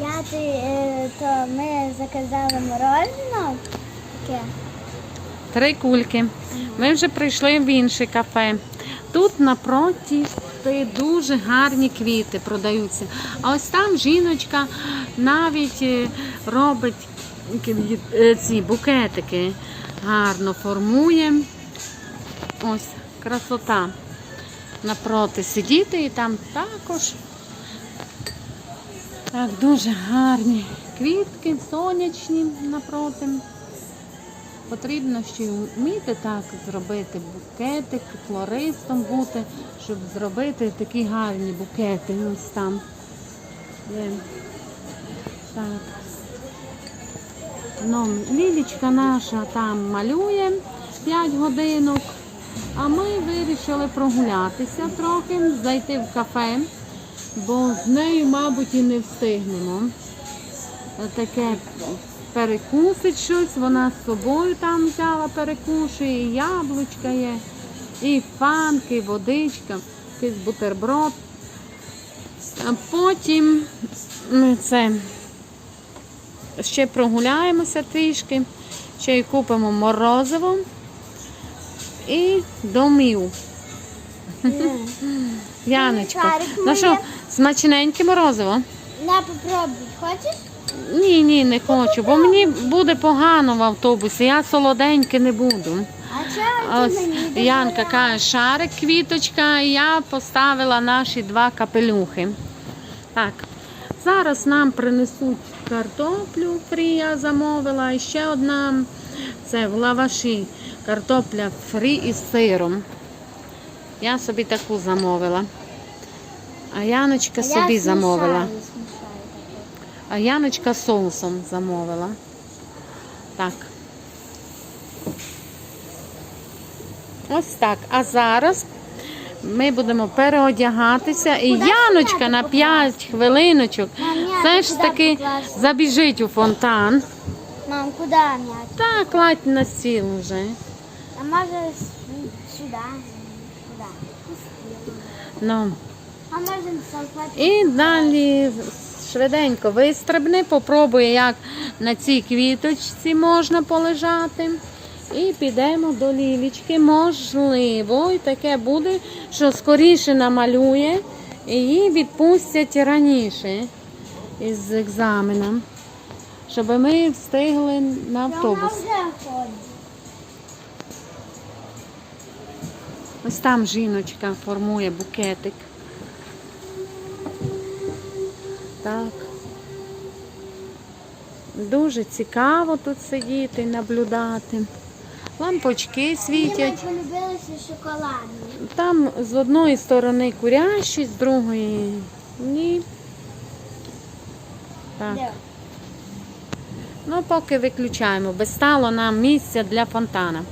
Я е, то ми заказали мороженое. Таке. Три кульки. Ми вже прийшли в інше кафе. Тут напроти дуже гарні квіти продаються. А ось там жіночка навіть е, робить е, ці букетики. Гарно формує. Ось красота. Напроти сидіти і там також. Так, дуже гарні квітки, сонячні напроти. Потрібно ще й вміти так зробити букетик, флористом бути, щоб зробити такі гарні букети. Ось там. Є. Так. Ну, Лілічка наша там малює 5 годинок, а ми вирішили прогулятися трохи, зайти в кафе, бо з нею, мабуть, і не встигнемо таке перекусить щось, вона з собою там взяла перекушує, і яблучка є, і фанки, і водичка, якийсь бутерброд. А потім ми це ще прогуляємося трішки, ще й купимо морозиво і домів. Яночко. Ну що, смачненьке морозиво? На, попробуй. Хочеш? Ні, ні, не хочу, бо мені буде погано в автобусі, я солоденьке не буду. А Ось Янка каже, шарик, квіточка, і я поставила наші два капелюхи. Так, зараз нам принесуть картоплю фрі, я замовила, і ще одна це в лаваші картопля фрі із сиром. Я собі таку замовила. А Яночка я собі замовила. смішаю, смішаю А Яночка соусом замовила. Так. Ось так. А зараз ми будемо переодягатися. І Яночка на покласти? 5 хвилиночок все ж таки покласти? забіжить у фонтан. Мам, куди м'яти? Так, кладь на стіл вже. А може сюди? Ну. І далі швиденько вистрибни, попробує, як на цій квіточці можна полежати. І підемо до лілічки. Можливо, і таке буде, що скоріше намалює, і її відпустять раніше із екзаменом, щоб ми встигли на автобус. Ось там жіночка формує букетик. Так. Дуже цікаво тут сидіти, наблюдати. Лампочки світять. Мені полюбилися шоколадні. Там з одної сторони курящі, з другої ні. Так. Ну, поки виключаємо, бо стало нам місця для фонтана.